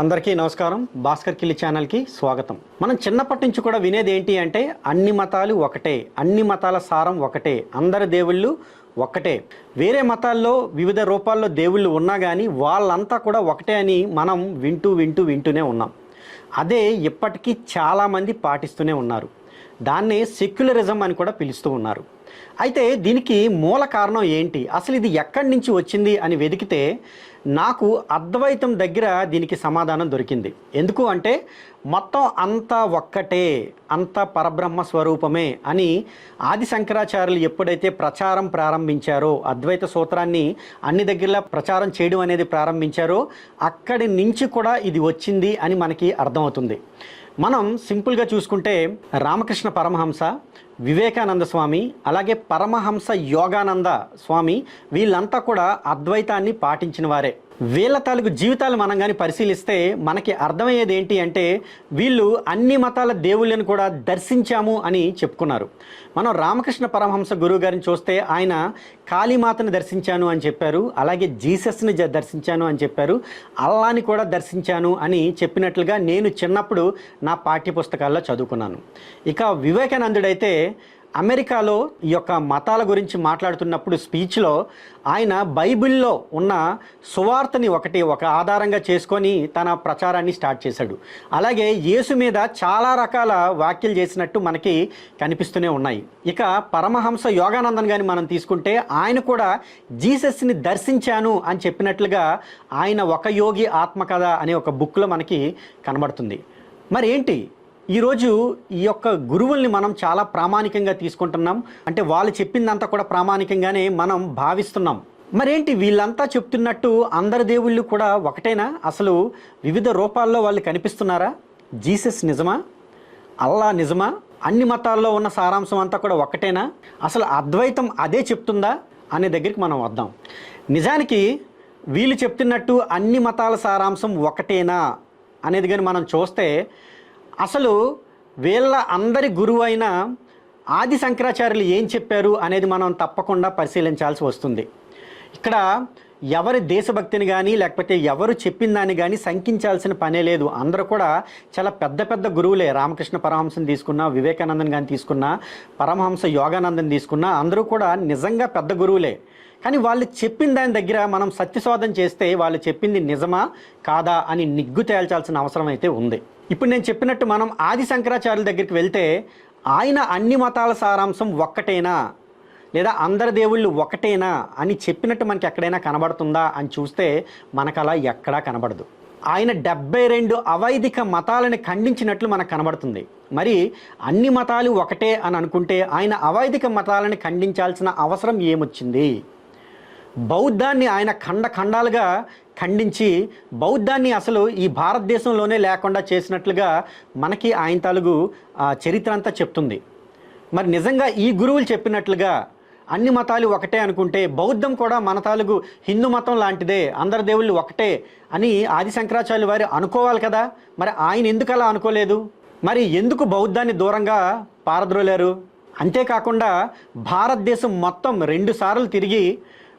అందరికీ నమస్కారం. భాస్కర్ కిల్లి ఛానల్కి స్వాగతం. మనం చిన్నప్పటి నుంచి కూడా వినేది ఏంటి అంటే అన్ని మతాలు ఒకటే అన్ని మతాల సారం ఒకటే అందరి దేవుళ్ళు ఒక్కటే. వేరే మతాల్లో వివిధ రూపాల్లో దేవుళ్ళు ఉన్నా కానీ వాళ్ళంతా కూడా ఒకటే అని మనం వింటూ వింటూ వింటూనే ఉన్నాం. అదే ఇప్పటికీ చాలామంది పాటిస్తూనే ఉన్నారు. దాన్నే సెక్యులరిజం అని కూడా పిలుస్తూ ఉన్నారు. అయితే దీనికి మూల కారణం ఏంటి? అసలు ఇది ఎక్కడి నుంచి వచ్చింది అని వెతికితే నాకు అద్వైతం దగ్గర దీనికి సమాధానం దొరికింది. ఎందుకు అంటే మొత్తం అంతా ఒక్కటే అంత పరబ్రహ్మ స్వరూపమే అని ఆది శంకరాచార్యులు ఎప్పుడైతే ప్రచారం ప్రారంభించారో అద్వైత సూత్రాన్ని అన్ని దగ్గరలా ప్రచారం చేయడం అనేది ప్రారంభించారో అక్కడి నుంచి కూడా ఇది వచ్చింది అని మనకి అర్థమవుతుంది. మనం సింపుల్గా చూసుకుంటే రామకృష్ణ పరమహంస వివేకానంద స్వామి అలాగే పరమహంస యోగానంద స్వామి వీళ్ళంతా కూడా అద్వైతాన్ని పాటించిన వారే. వీళ్ళ తాలూకు జీవితాలు మనం కానీ పరిశీలిస్తే మనకి అర్థమయ్యేది ఏంటి అంటే వీళ్ళు అన్ని మతాల దేవుళ్ళని కూడా దర్శించాము అని చెప్పుకున్నారు. మనం రామకృష్ణ పరమహంస గురువు గారిని చూస్తే ఆయన కాళీమాతను దర్శించాను అని చెప్పారు అలాగే జీసస్ని దర్శించాను అని చెప్పారు అల్లాని కూడా దర్శించాను అని చెప్పినట్లుగా నేను చిన్నప్పుడు నా పాఠ్య పుస్తకాల్లో చదువుకున్నాను. ఇక వివేకానందుడైతే అమెరికాలో ఈ యొక్క మతాల గురించి మాట్లాడుతున్నప్పుడు స్పీచ్లో ఆయన బైబిల్లో ఉన్న సువార్తని ఒకటి ఒక ఆధారంగా చేసుకొని తన ప్రచారాన్ని స్టార్ట్ చేశాడు. అలాగే యేసు మీద చాలా రకాల వ్యాఖ్యలు చేసినట్టు మనకి కనిపిస్తూనే ఉన్నాయి. ఇక పరమహంస యోగానందన్ గారిని మనం తీసుకుంటే ఆయన కూడా జీసస్ని దర్శించాను అని చెప్పినట్లుగా ఆయన ఒక యోగి ఆత్మకథ అనే ఒక బుక్లో మనకి కనబడుతుంది. మరి ఏంటి ఈరోజు ఈ యొక్క గురువుల్ని మనం చాలా ప్రామాణికంగా తీసుకుంటున్నాం. అంటే వాళ్ళు చెప్పిందంతా కూడా ప్రామాణికంగానే మనం భావిస్తున్నాం. మరేంటి వీళ్ళంతా చెప్తున్నట్టు అందరి దేవుళ్ళు కూడా ఒకటేనా? అసలు వివిధ రూపాల్లో వాళ్ళు కనిపిస్తున్నారా? జీసస్ నిజమా? అల్లా నిజమా? అన్ని మతాల్లో ఉన్న సారాంశం అంతా కూడా ఒక్కటేనా అసలు అద్వైతం అదే చెప్తుందా? అనే దగ్గరికి మనం వద్దాం. నిజానికి వీళ్ళు చెప్తున్నట్టు అన్ని మతాల సారాంశం ఒకటేనా? అనేది కానీ మనం చూస్తే అసలు వీళ్ళ అందరి గురువు అయిన ఆది శంకరాచార్యులు ఏం చెప్పారు అనేది మనం తప్పకుండా పరిశీలించాల్సి వస్తుంది. ఇక్కడ ఎవరి దేశభక్తిని కానీ లేకపోతే ఎవరు చెప్పిన దాన్ని కానీ శంకించాల్సిన పనే లేదు. అందరూ కూడా చాలా పెద్ద పెద్ద గురువులే. రామకృష్ణ పరమహంసని తీసుకున్నా వివేకానందని కానీ తీసుకున్నా పరమహంస యోగానందని తీసుకున్నా అందరూ కూడా నిజంగా పెద్ద గురువులే. కానీ వాళ్ళు చెప్పిన దాని దగ్గర మనం సత్యశోధన చేస్తే వాళ్ళు చెప్పింది నిజమా కాదా అని నిగ్గు తేల్చాల్సిన అవసరం అయితే ఉంది. ఇప్పుడు నేను చెప్పినట్టు మనం ఆది శంకరాచార్యుల దగ్గరికి వెళ్తే ఆయన అన్ని మతాల సారాంశం ఒక్కటేనా? లేదా అందరి దేవుళ్ళు ఒకటేనా అని చెప్పినట్టు మనకి ఎక్కడైనా కనబడుతుందా అని చూస్తే మనకు అలా ఎక్కడా కనబడదు. ఆయన డెబ్బై రెండు అవైదిక మతాలను ఖండించినట్లు మనకు కనబడుతుంది. మరి అన్ని మతాలు ఒకటే అని అనుకుంటే ఆయన అవైదిక మతాలను ఖండించాల్సిన అవసరం ఏమొచ్చింది? బౌద్ధాన్ని ఆయన ఖండ ఖండాలుగా ఖండించి బౌద్ధాన్ని అసలు ఈ భారతదేశంలోనే లేకుండా చేసినట్లుగా మనకి ఆయన తాలూగు ఆ, చరిత్ర అంతా చెప్తుంది. మరి నిజంగా ఈ గురువులు చెప్పినట్లుగా అన్ని మతాలు ఒకటే అనుకుంటే బౌద్ధం కూడా మన తాలుగు హిందూ మతం లాంటిదే అందరి దేవుళ్ళు ఒకటే అని ఆది శంకరాచార్యులు వారు అనుకోవాలి కదా? మరి ఆయన ఎందుకు అలా అనుకోలేదు? మరి ఎందుకు బౌద్ధాన్ని దూరంగా పారద్రోలారు? అంతేకాకుండా భారతదేశం మొత్తం రెండు సార్లు తిరిగి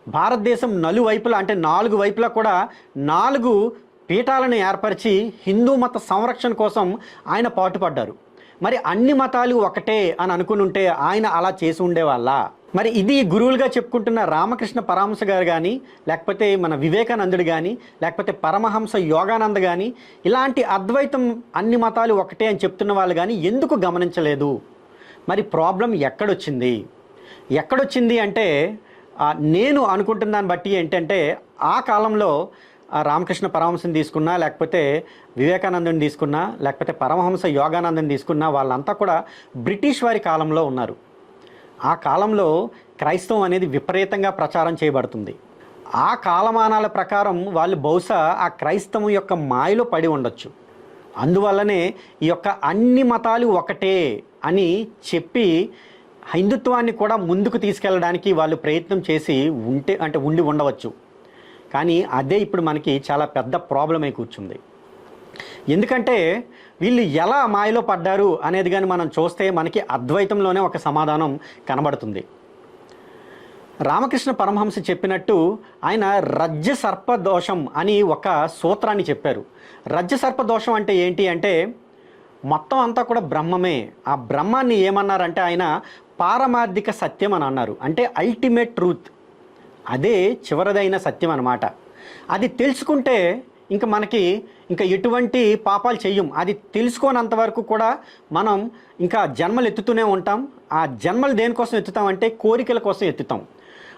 భారతదేశం నలువైపులా అంటే నాలుగు వైపులా కూడా నాలుగు పీఠాలను ఏర్పరిచి హిందూ మత సంరక్షణ కోసం ఆయన పాటుపడ్డారు. మరి అన్ని మతాలు ఒకటే అని అనుకుని ఉంటే ఆయన అలా చేసి ఉండేవాళ్ళ? మరి ఇది గురువులుగా చెప్పుకుంటున్న రామకృష్ణ పరమహంస గారు కానీ లేకపోతే మన వివేకానందుడు కానీ లేకపోతే పరమహంస యోగానంద కానీ ఇలాంటి అద్వైతం అన్ని మతాలు ఒకటే అని చెప్తున్న వాళ్ళు కానీ ఎందుకు గమనించలేదు? మరి ప్రాబ్లం ఎక్కడొచ్చింది? ఎక్కడొచ్చింది అంటే నేను అనుకుంటున్న దాన్ని బట్టి ఏంటంటే ఆ కాలంలో రామకృష్ణ పరమహంసని తీసుకున్నా లేకపోతే వివేకానందని తీసుకున్నా లేకపోతే పరమహంస యోగానందని తీసుకున్నా వాళ్ళంతా కూడా బ్రిటిష్ వారి కాలంలో ఉన్నారు. ఆ కాలంలో క్రైస్తవం అనేది విపరీతంగా ప్రచారం చేయబడుతుంది. ఆ కాలమానాల ప్రకారం వాళ్ళు బహుశా ఆ క్రైస్తవం యొక్క మాయలో పడి ఉండొచ్చు. అందువల్లనే ఈ యొక్క అన్ని మతాలు ఒకటే అని చెప్పి హిందుత్వాన్ని కూడా ముందుకు తీసుకెళ్ళడానికి వాళ్ళు ప్రయత్నం చేసి ఉంటే అంటే ఉండి ఉండవచ్చు. కానీ అదే ఇప్పుడు మనకి చాలా పెద్ద ప్రాబ్లం అయి కూర్చుంది. ఎందుకంటే వీళ్ళు ఎలా మాయలో పడ్డారు అనేది కానీ మనం చూస్తే మనకి అద్వైతంలోనే ఒక సమాధానం కనబడుతుంది. రామకృష్ణ పరమహంస చెప్పినట్టు ఆయన రజ్జ సర్ప దోషం అని ఒక సూత్రాన్ని చెప్పారు. రజ్య సర్పదోషం అంటే ఏంటి అంటే మొత్తం అంతా కూడా బ్రహ్మమే. ఆ బ్రహ్మాన్ని ఏమన్నారంటే ఆయన పారమార్థిక సత్యం అని అన్నారు. అంటే అల్టిమేట్ ట్రూత్ అదే చివరిదైన సత్యం అనమాట అది తెలుసుకుంటే ఇంకా మనకి ఇంకా ఎటువంటి పాపాలు చెయ్యం అది తెలుసుకోనంత వరకు కూడా మనం ఇంకా జన్మలు ఎత్తుతూనే ఉంటాం. ఆ జన్మలు దేనికోసం ఎత్తుతాం అంటే కోరికల కోసం ఎత్తుతాం.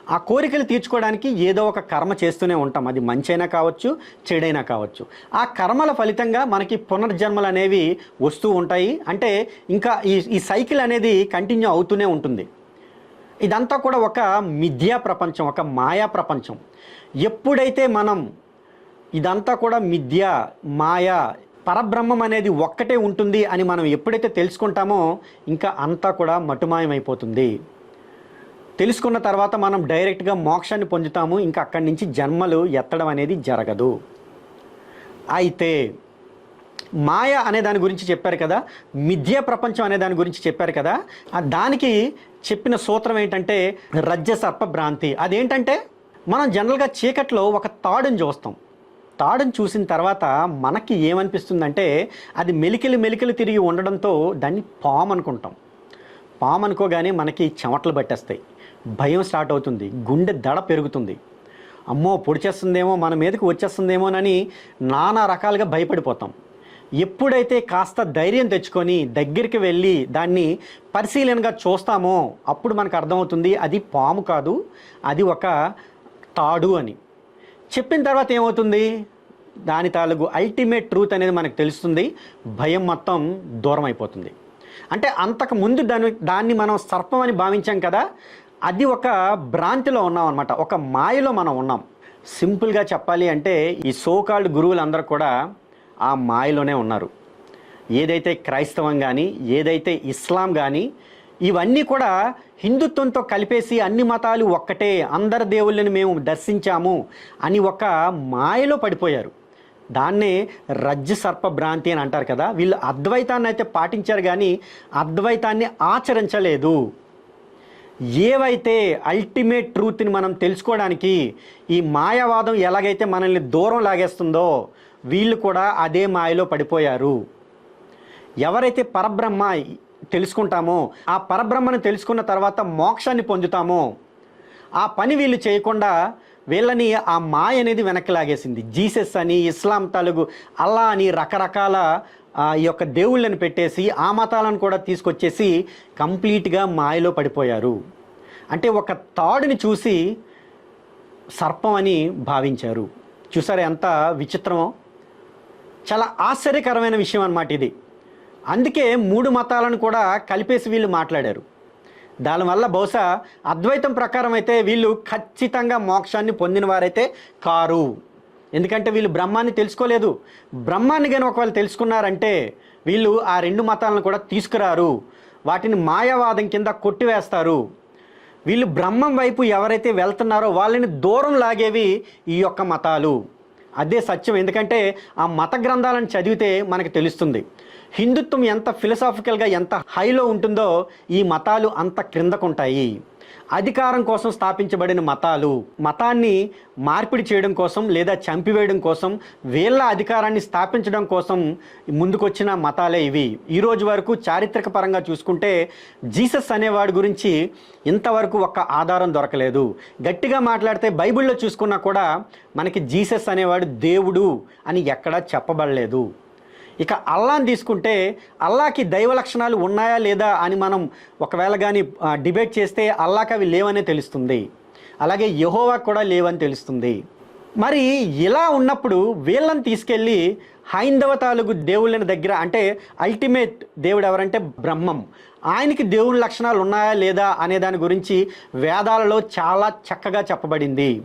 ఆ కోరికలు తీర్చుకోవడానికి ఏదో ఒక కర్మ చేస్తూనే ఉంటాం. అది మంచైనా కావచ్చు చెడైనా కావచ్చు. ఆ కర్మల ఫలితంగా మనకి పునర్జన్మలు అనేవి వస్తూ ఉంటాయి. అంటే ఇంకా ఈ ఈ సైకిల్ అనేది కంటిన్యూ అవుతూనే ఉంటుంది. ఇదంతా కూడా ఒక మిథ్యా ప్రపంచం ఒక మాయా ప్రపంచం. ఎప్పుడైతే మనం ఇదంతా కూడా మిథ్య మాయా పరబ్రహ్మం అనేది ఒక్కటే ఉంటుంది అని మనం ఎప్పుడైతే తెలుసుకుంటామో ఇంకా అంతా కూడా మటుమాయమైపోతుంది. తెలుసుకున్న తర్వాత మనం డైరెక్ట్గా మోక్షాన్ని పొందుతాము. ఇంకా అక్కడి నుంచి జన్మలు ఎత్తడం అనేది జరగదు. అయితే మాయ అనే దాని గురించి చెప్పారు కదా మిథ్య ప్రపంచం అనే దాని గురించి చెప్పారు కదా ఆ దానికి చెప్పిన సూత్రం ఏంటంటే రజ్జ సర్ప భ్రాంతి. అదేంటంటే మనం జనరల్గా చీకట్లో ఒక తాడుని చూస్తాం. తాడుని చూసిన తర్వాత మనకి ఏమనిపిస్తుందంటే అది మెలికలు మెలికలు తిరిగి ఉండడంతో దాన్ని పాము అనుకుంటాం. పాము అనుకోగానే మనకి చెమటలు పట్టేస్తాయి. భయం స్టార్ట్ అవుతుంది. గుండె దడ పెరుగుతుంది. అమ్మో పొడిచేస్తుందేమో మన మీదకి వచ్చేస్తుందేమోనని నానా రకాలుగా భయపడిపోతాం. ఎప్పుడైతే కాస్త ధైర్యం తెచ్చుకొని దగ్గరికి వెళ్ళి దాన్ని పరిశీలనగా చూస్తామో అప్పుడు మనకు అర్థమవుతుంది అది పాము కాదు అది ఒక తాడు అని. చెప్పిన తర్వాత ఏమవుతుంది? దాని తాలూకు అల్టిమేట్ ట్రూత్ అనేది మనకు తెలుస్తుంది. భయం మొత్తం దూరం అయిపోతుంది. అంటే అంతకు ముందు దాని దాన్ని మనం సర్పం అని భావించాం కదా అది ఒక భ్రాంతిలో ఉన్నాం అనమాట ఒక మాయలో మనం ఉన్నాం. సింపుల్గా చెప్పాలి అంటే ఈ సోకాల్డ్ గురువులందరూ కూడా ఆ మాయలోనే ఉన్నారు. ఏదైతే క్రైస్తవం కానీ ఏదైతే ఇస్లాం కానీ ఇవన్నీ కూడా హిందుత్వంతో కలిపేసి అన్ని మతాలు ఒక్కటే అందరి దేవుళ్ళని మేము దర్శించాము అని ఒక మాయలో పడిపోయారు. దాన్నే రజ్జు సర్ప భ్రాంతి అని అంటారు కదా. వీళ్ళు అద్వైతాన్ని అయితే పాటించారు కానీ అద్వైతాన్ని ఆచరించలేదు. ఏవైతే అల్టిమేట్ ట్రూత్ని మనం తెలుసుకోవడానికి ఈ మాయావాదం ఎలాగైతే మనల్ని దూరం లాగేస్తుందో వీళ్ళు కూడా అదే మాయలో పడిపోయారు. ఎవరైతే పరబ్రహ్మ తెలుసుకుంటామో ఆ పరబ్రహ్మను తెలుసుకున్న తర్వాత మోక్షాన్ని పొందుతామో ఆ పని వీళ్ళు చేయకుండా వీళ్ళని ఆ మాయ అనేది వెనక్కి లాగేసింది. జీసస్ అని ఇస్లాం తలుగు అల్లా అని రకరకాల ఈ యొక్క దేవుళ్ళని పెట్టేసి ఆ మతాలను కూడా తీసుకొచ్చేసి కంప్లీట్గా మాయలో పడిపోయారు. అంటే ఒక తాడుని చూసి సర్పం అని భావించారు. చూసారు ఎంత విచిత్రమో? చాలా ఆశ్చర్యకరమైన విషయం అన్నమాట ఇది. అందుకే మూడు మతాలను కూడా కలిపేసి వీళ్ళు మాట్లాడారు. దానివల్ల బహుశా అద్వైతం ప్రకారం అయితే వీళ్ళు ఖచ్చితంగా మోక్షాన్ని పొందిన వారైతే కారు. ఎందుకంటే వీళ్ళు బ్రహ్మాన్ని తెలుసుకోలేదు. బ్రహ్మాన్ని కానీ ఒకవేళ తెలుసుకున్నారంటే వీళ్ళు ఆ రెండు మతాలను కూడా తీసుకురారు. వాటిని మాయావాదం కింద కొట్టివేస్తారు. వీళ్ళు బ్రహ్మం వైపు ఎవరైతే వెళ్తున్నారో వాళ్ళని దూరం లాగేవి ఈ యొక్క మతాలు. అదే సత్యం. ఎందుకంటే ఆ మత గ్రంథాలను చదివితే మనకు తెలుస్తుంది. హిందుత్వం ఎంత ఫిలసాఫికల్గా ఎంత హైలో ఉంటుందో ఈ మతాలు అంత క్రిందకుంటాయి. అధికారం కోసం స్థాపించబడిన మతాలు మతాన్ని మార్పిడి చేయడం కోసం లేదా చంపివేయడం కోసం వీళ్ళ అధికారాన్ని స్థాపించడం కోసం ముందుకొచ్చిన మతాలే ఇవి. ఈ రోజు వరకు చారిత్రక పరంగా చూసుకుంటే జీసస్ అనేవాడి గురించి ఇంతవరకు ఒక్క ఆధారం దొరకలేదు. గట్టిగా మాట్లాడితే బైబిల్లో చూసుకున్నా కూడా మనకి జీసస్ అనేవాడు దేవుడు అని ఎక్కడా చెప్పబడలేదు. ఇక అల్లాని తీసుకుంటే అల్లాకి దైవ లక్షణాలు ఉన్నాయా లేదా అని మనం ఒకవేళ కానీ డిబేట్ చేస్తే అల్లాకి అవి లేవనే తెలుస్తుంది. అలాగే యహోవా కూడా లేవని తెలుస్తుంది. మరి ఇలా ఉన్నప్పుడు వీళ్ళని తీసుకెళ్ళి హైందవ తాలూకు దేవుళ్ళని దగ్గర అంటే అల్టిమేట్ దేవుడు ఎవరంటే బ్రహ్మం. ఆయనకి దేవుని లక్షణాలు ఉన్నాయా లేదా అనే దాని గురించి వేదాలలో చాలా చక్కగా చెప్పబడింది.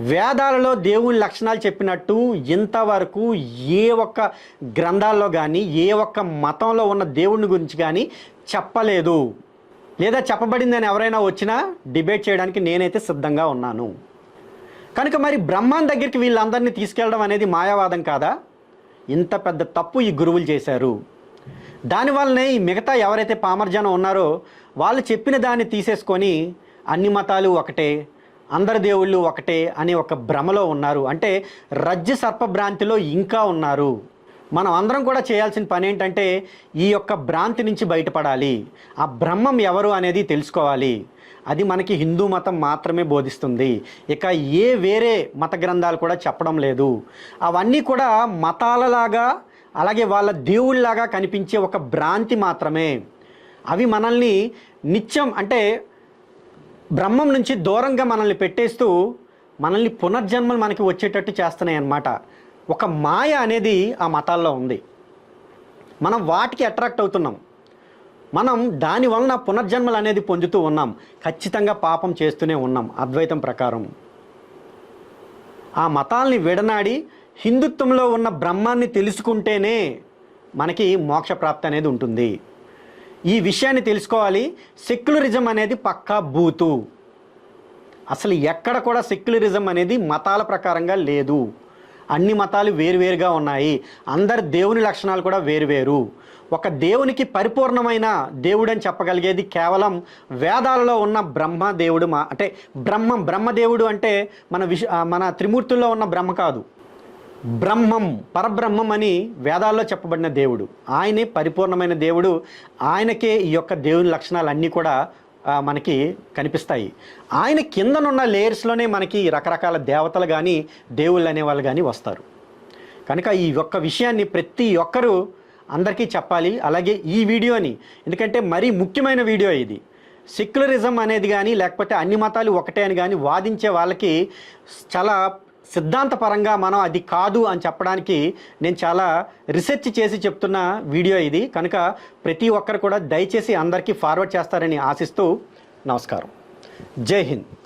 వేదాలలో దేవుని లక్షణాలు చెప్పినట్టు ఇంతవరకు ఏ ఒక్క గ్రంథాల్లో కానీ ఏ ఒక్క మతంలో ఉన్న దేవుని గురించి కానీ చెప్పలేదు. లేదా చెప్పబడిందని ఎవరైనా వచ్చినా డిబేట్ చేయడానికి నేనైతే సిద్ధంగా ఉన్నాను. కనుక మరి బ్రహ్మాన్ దగ్గరికి వీళ్ళందరినీ తీసుకెళ్ళడం అనేది మాయావాదం కాదా? ఇంత పెద్ద తప్పు ఈ గురువులు చేశారు. దానివల్లనే ఈ మిగతా ఎవరైతే పామర్జనం ఉన్నారో వాళ్ళు చెప్పిన దాన్ని తీసేసుకొని అన్ని మతాలు ఒకటే అందరి దేవుళ్ళు ఒకటే అనే ఒక భ్రమలో ఉన్నారు. అంటే రజ్జు సర్పభ్రాంతిలో ఇంకా ఉన్నారు. మనం అందరం కూడా చేయాల్సిన పని ఏంటంటే ఈ యొక్క భ్రాంతి నుంచి బయటపడాలి. ఆ బ్రహ్మం ఎవరు అనేది తెలుసుకోవాలి. అది మనకి హిందూ మతం మాత్రమే బోధిస్తుంది. ఇక ఏ వేరే మత గ్రంథాలు కూడా చెప్పడం లేదు. అవన్నీ కూడా మతాలలాగా అలాగే వాళ్ళ దేవుళ్ళలాగా కనిపించే ఒక భ్రాంతి మాత్రమే. అవి మనల్ని నిత్యం అంటే బ్రహ్మం నుంచి దూరంగా మనల్ని పెట్టేస్తూ మనల్ని పునర్జన్మలు మనకి వచ్చేటట్టు చేస్తున్నాయి అన్నమాట. ఒక మాయ అనేది ఆ మతాల్లో ఉంది. మనం వాటికి అట్రాక్ట్ అవుతున్నాం. మనం దాని వలన పునర్జన్మలు అనేది పొందుతూ ఉన్నాం. ఖచ్చితంగా పాపం చేస్తూనే ఉన్నాం. అద్వైతం ప్రకారం. ఆ మతాల్ని విడనాడి హిందుత్వంలో ఉన్న బ్రహ్మాన్ని తెలుసుకుంటేనే మనకి మోక్ష ప్రాప్తి అనేది ఉంటుంది. ఈ విషయాన్ని తెలుసుకోవాలి. సెక్యులరిజం అనేది పక్కా బూతు. అసలు ఎక్కడ కూడా సెక్యులరిజం అనేది మతాల ప్రకారంగా లేదు. అన్ని మతాలు వేరువేరుగా ఉన్నాయి. అందరి దేవుని లక్షణాలు కూడా వేరువేరు. ఒక దేవునికి పరిపూర్ణమైన దేవుడు అని చెప్పగలిగేది కేవలం వేదాలలో ఉన్న బ్రహ్మ దేవుడు మా అంటే బ్రహ్మం బ్రహ్మదేవుడు అంటే మన విష మన త్రిమూర్తుల్లో ఉన్న బ్రహ్మ కాదు. బ్రహ్మం పరబ్రహ్మం అని వేదాల్లో చెప్పబడిన దేవుడు. ఆయనే పరిపూర్ణమైన దేవుడు. ఆయనకే ఈ యొక్క దేవుని లక్షణాలు అన్నీ కూడా మనకి కనిపిస్తాయి. ఆయన కిందనున్న లేయర్స్లోనే మనకి రకరకాల దేవతలు కానీ దేవుళ్ళు అనేవాళ్ళు కానీ వస్తారు. కనుక ఈ యొక్క విషయాన్ని ప్రతి ఒక్కరూ అందరికీ చెప్పాలి. అలాగే ఈ వీడియోని ఎందుకంటే మరీ ముఖ్యమైన వీడియో ఇది. సెక్యులరిజం అనేది కానీ లేకపోతే అన్ని మతాలు ఒకటే అని కానీ వాదించే వాళ్ళకి చాలా సిద్ధాంతపరంగా మనం అది కాదు అని చెప్పడానికి నేను చాలా రీసెర్చ్ చేసి చెప్తున్న వీడియో ఇది. కనుక ప్రతి ఒక్కరు కూడా దయచేసి అందరికీ ఫార్వర్డ్ చేస్తారని ఆశిస్తూ నమస్కారం. జై హింద్.